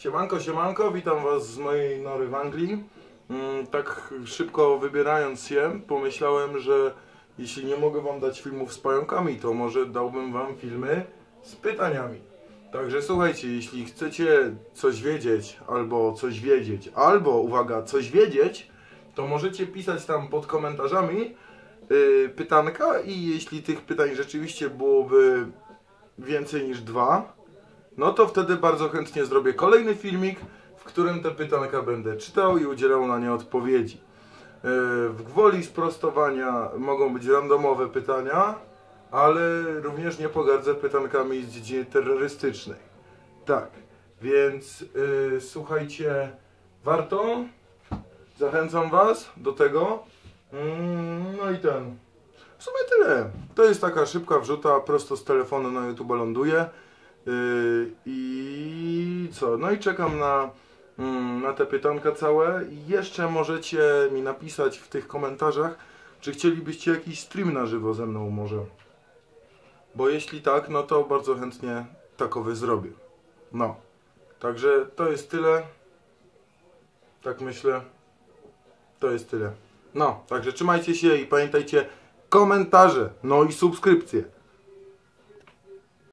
Siemanko, siemanko, witam was z mojej nory w Anglii. Mm, Tak szybko wybierając się, pomyślałem, że jeśli nie mogę wam dać filmów z pająkami, to może dałbym wam filmy z pytaniami. Także słuchajcie, jeśli chcecie coś wiedzieć, albo coś wiedzieć, albo uwaga, coś wiedzieć, to możecie pisać tam pod komentarzami yy, pytanka i jeśli tych pytań rzeczywiście byłoby więcej niż dwa, no to wtedy bardzo chętnie zrobię kolejny filmik, w którym te pytanka będę czytał i udzielał na nie odpowiedzi. Yy, W gwoli sprostowania mogą być randomowe pytania, ale również nie pogardzę pytankami z dziedziny terrorystycznej. Tak, więc yy, słuchajcie, warto, zachęcam Was do tego. Mm, no i ten. W sumie tyle. To jest taka szybka wrzuta, prosto z telefonu na YouTube ląduje. Yy, I co? No i czekam na, mm, na te pytanka całe. Jeszcze możecie mi napisać w tych komentarzach, czy chcielibyście jakiś stream na żywo ze mną może. Bo jeśli tak, no to bardzo chętnie takowy zrobię. No. Także to jest tyle. Tak myślę. To jest tyle. No, także trzymajcie się i pamiętajcie komentarze, no i subskrypcje.